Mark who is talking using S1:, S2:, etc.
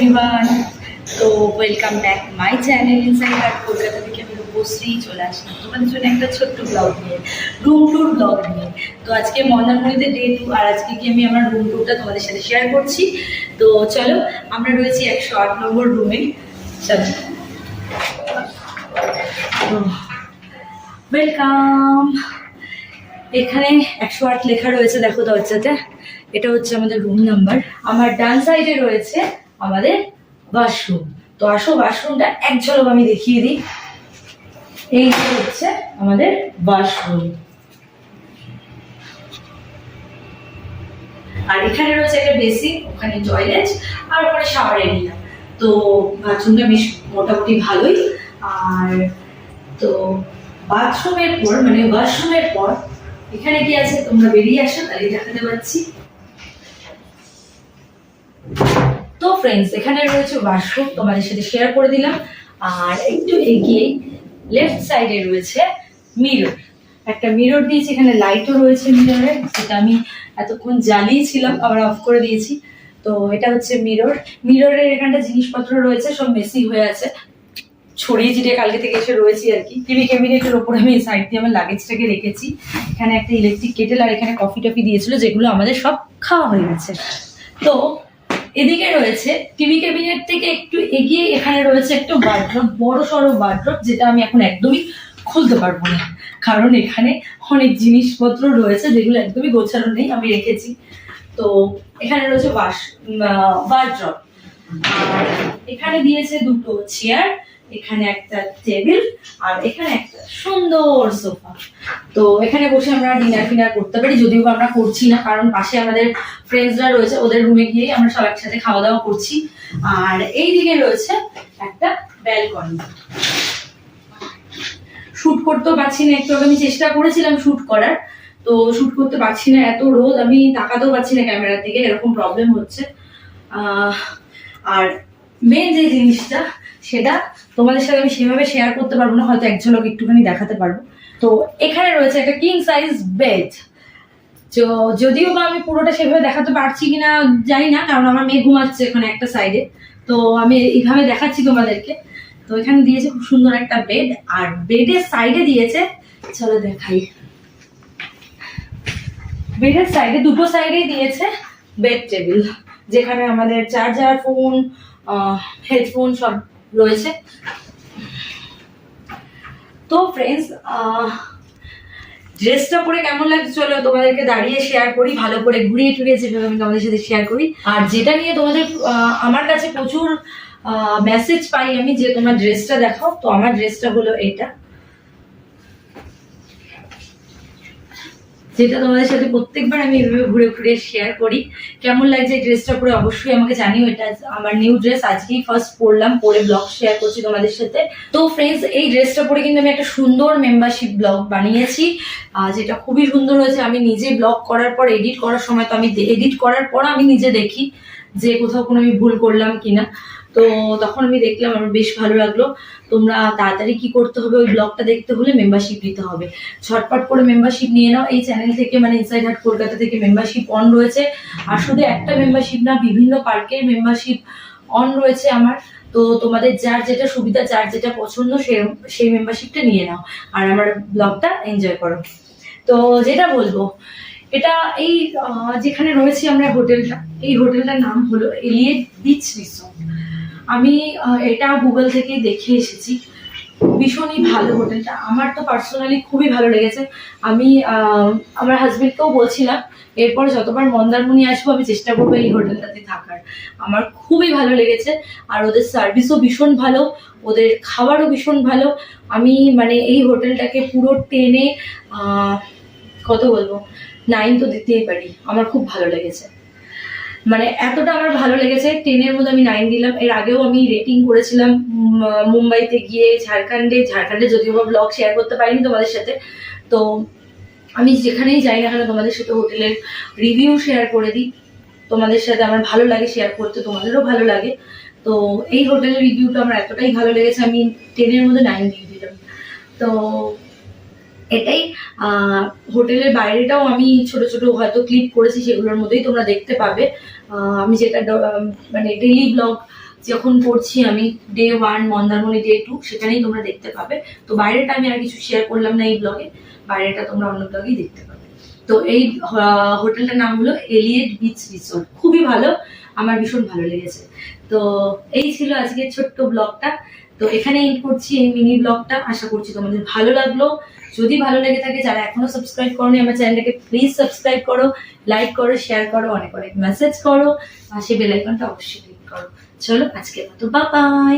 S1: Everyone তো welcome back my channel inside Kolkata থেকে আমি রূপশ্রী চলে আসলাম। তোমাদের জন্য একটা ছোট্ট ব্লগ নিয়ে রুম ট্যুর ব্লগ নিয়ে। তো আজকে মন্দারমণিতে ডে টু আর আজকে কি আমি আমার রুম ট্যুরটা তোমাদের সাথে শেয়ার করছি। তো চলো, আমরা রয়েছি একশো আট নম্বর রুমে চলো। ওয়েলকাম এখানে একশো আট লেখা রয়েছে, দেখো দরজাতে। এটা হচ্ছে আমাদের রুম নাম্বার আমার ডান সাইডে রয়েছে আমাদের ওয়াশরুম তো আসো ওয়াশরুমটা এক ঝলক আমি দেখিয়ে দিই। এই হচ্ছে আমাদের ওয়াশরুম আর এখানে রয়েছে একটা বেসিন, ওখানে টয়লেট, আর ওখানে শাওয়ার এরিয়া তো বাথরুমটা বেশ মোটামুটি ভালোই। আর তো বাথরুমের পর মানে ওয়াশরুমের পর, এখানে কি আছে? তোমরা বেরিয়ে আসো, তাহলে দেখাতে পাচ্ছি। ফ্রেন্ডস এখানে রয়েছে ওয়াশরুম তোমাদের সাথে শেয়ার করে দিলাম। আর একটু এগিয়ে লেফট সাইডে রয়েছে মিরর একটা মিরর দিয়েছি, এখানে লাইটও রয়েছে মিররে সেটা আমি এতক্ষণ জ্বালিয়েছিলাম, আবার অফ করে দিয়েছি। তো এটা হচ্ছে মিরর মিররের এখানটা জিনিসপত্র রয়েছে, সব মেসি হয়ে আছে। ছড়িয়ে ছিটিয়ে কালকে থেকে এসে রয়েছি আর কি। টিভি ক্যাবিনেটের ওপরে আমি সাইড দিয়ে আমার লাগেজটাকে রেখেছি। এখানে একটা ইলেকট্রিক কেটেল আর এখানে কফি টফি দিয়েছিল, যেগুলো আমাদের সব খাওয়া হয়ে গেছে। তো এদিকে রয়েছে টিভি ক্যাবিনেট থেকে একটু এগিয়ে এখানে রয়েছে একটা ওয়ার্ড্রপ বড় সড়ো ওয়ার্ড্রপ যেটা আমি এখন একদমই খুলতে পারব না। কারণ এখানে অনেক জিনিসপত্র রয়েছে যেগুলো একদমই গোছানো নেই, আমি রেখেছি। তো এখানে রয়েছে বাস ওয়ার্ড্রপ আর এখানে দিয়েছে দুটো চেয়ার এখানে একটা টেবিল আর এখানে একটা সুন্দর সোফা। তো এখানে বসে আমরা ডিনার ফিনার করতে পারি, যদিও আমরা করছি না, কারণ পাশে আমাদের ফ্রেন্ডসরা রয়েছে, ওদের রুমে গিয়েই আমরা সব একসাথে খাওয়া দাওয়া করছি। আর এই দিকে রয়েছে একটা ব্যালকনি শুট করতেও পারছি না, একটু আমি চেষ্টা করেছিলাম শুট করার, তো শুট করতে পারছি না, এত রোদ, আমি তাকাতেও পারছি না ক্যামেরার দিকে, এরকম প্রবলেম হচ্ছে। আর মেন যে জিনিসটা, সেটা তোমাদের সাথে আমি সেভাবে শেয়ার করতে পারব না, হয়তো এক ঝলক একটুখানি দেখাতে পারব। তো এখানে রয়েছে একটা কিং সাইজ বেড তো যদিও বা আমি পুরোটা সেভাবে দেখাতে পারছি কিনা জানি না, কারণ আমার মেয়ে ঘুমাচ্ছে এখানে একটা সাইডে তো আমি এইভাবে দেখাচ্ছি তোমাদেরকে। তো এখানে দিয়েছে খুব সুন্দর একটা বেড আর বেডের সাইডে দিয়েছে, চলো দেখাই। বেডের সাইডে দুটো সাইডেই দিয়েছে বেড টেবিল যেখানে আমাদের চার্জার ফোন হেডফোন সব রয়েছে। তো ফ্রেন্ডস ড্রেসটা পরে কেমন লাগছে চলো তোমাদেরকে দাঁড়িয়ে শেয়ার করি, ভালো করে ঘুরিয়ে টুরিয়ে যেভাবে আমি তোমাদের সাথে শেয়ার করি। আর যেটা নিয়ে তোমাদের আমার কাছে প্রচুর মেসেজ পাই আমি যে তোমার ড্রেসটা দেখাও, তো আমার ড্রেসটা হলো এটা। যেটা তোমাদের সাথে প্রত্যেকবার আমি এভাবে ঘুরে ঘুরে শেয়ার করি। কেমন লাগছে এই ড্রেসটা পরে? অবশ্যই আমাকে জানিও। এটা আমার নিউ ড্রেস আজকেই ফার্স্ট পরলাম, পরে ব্লগ শেয়ার করছি তোমাদের সাথে। তো ফ্রেন্ডস এই ড্রেসটা পরে কিন্তু আমি একটা সুন্দর মেম্বারশিপ ব্লগ বানিয়েছি। যেটা খুবই সুন্দর হয়েছে। আমি নিজে ব্লগ করার পর এডিট করার সময় তো আমি এডিট করার পর আমি নিজে দেখি। যে কোথাও কোনো আমি ভুল করলাম কিনা। তো তখন আমি দেখলাম আমার বেশ ভালো লাগল। তোমরা তাড়াতাড়ি কি করতে হবে ওই ব্লগটা দেখতে হলে মেম্বারশিপ নিতে হবে। ছটপট করে মেম্বারশিপ নিয়ে নাও। এই চ্যানেল থেকে মানে ইনসাইড হাট কলকাতা থেকে মেম্বারশিপ অন রয়েছে। আর শুধু একটা মেম্বারশিপ না, বিভিন্ন পার্কের মেম্বারশিপ অন রয়েছে আমার। তো তোমাদের যার যেটা সুবিধা, যার যেটা পছন্দ সে, সেই মেম্বারশিপটা নিয়ে নাও। আর আমার ব্লগটা এনজয় করো। তো যেটা বলব এটা এই যেখানে রয়েছে আমরা হোটেলটা, এই হোটেলটার নাম হলো এলিয়েট বিচ রিসোর্ট। আমি এটা গুগল থেকে দেখে এসেছি। ভীষণই ভালো হোটেলটা। আমার তো পার্সোনালি খুবই ভালো লেগেছে। আমি আমার হাজবেন্ডকেও বলছিলাম, এরপর যতবার মন্দারমণি আসব, আমি চেষ্টা করব এই হোটেলটাতে থাকার। আমার খুবই ভালো লেগেছে। আর ওদের সার্ভিসও ভীষণ ভালো, ওদের খাবারও ভীষণ ভালো। আমি মানে এই হোটেলটাকে পুরো টেনে কত বলব? নাইন তো দিতেই পারি। আমার খুব ভালো লেগেছে। মানে এতটা আমার ভালো লেগেছে টেনের মধ্যে আমি নাইন দিলাম। এর আগেও আমি রেটিং করেছিলাম মুম্বাইতে গিয়ে ঝাড়খণ্ডে ঝাড়খণ্ডে যদিও বা ব্লগ শেয়ার করতে পারিনি তোমাদের সাথে। তো আমি যেখানেই যাই না কেন তোমাদের সাথে হোটেলের রিভিউ শেয়ার করে দিই। তোমাদের সাথে আমার ভালো লাগে শেয়ার করতে তোমাদেরও ভালো লাগে। তো এই হোটেলের রিভিউটা আমার এতটাই ভালো লেগেছে, আমি টেনের মধ্যে নাইন দিয়ে দিলাম। তো এটাই। হোটেলের বাইরেটাও আমি ছোট ছোট হয়তো ক্লিপ করেছি সেগুলোর মধ্যেই তোমরা দেখতে পাবে। আমি যেটা মানে ডেলি ব্লগ যখন করছি আমি day one Mandarmani day two সেখানেই তোমরা দেখতে পাবে। তো বাইরেটা আমি আর কিছু শেয়ার করলাম না এই ব্লগে বাইরেটা তোমরা অন্য ব্লগেই দেখতে পাবে। তো এই হোটেলটার নাম হলো এলিয়েট বিচ রিসোর্ট। খুবই ভালো, আমার ভীষণ ভালো লেগেছে। তো এই ছিল আজকের ছোট্ট ব্লগটা। তো এখানে এন্ড করছি এই মিনি ব্লগটা। আশা করছি তোমাদের ভালো লাগল। যদি ভালো লেগে থাকে, যারা এখনও সাবস্ক্রাইব করো আমার চ্যানেলটাকে প্লিজ সাবস্ক্রাইব করো লাইক করো শেয়ার করো, অনেক অনেক মেসেজ করো, পাশে বেল আইকনটা অবশ্যই ক্লিক করো। চলো, আজকের মতো বাই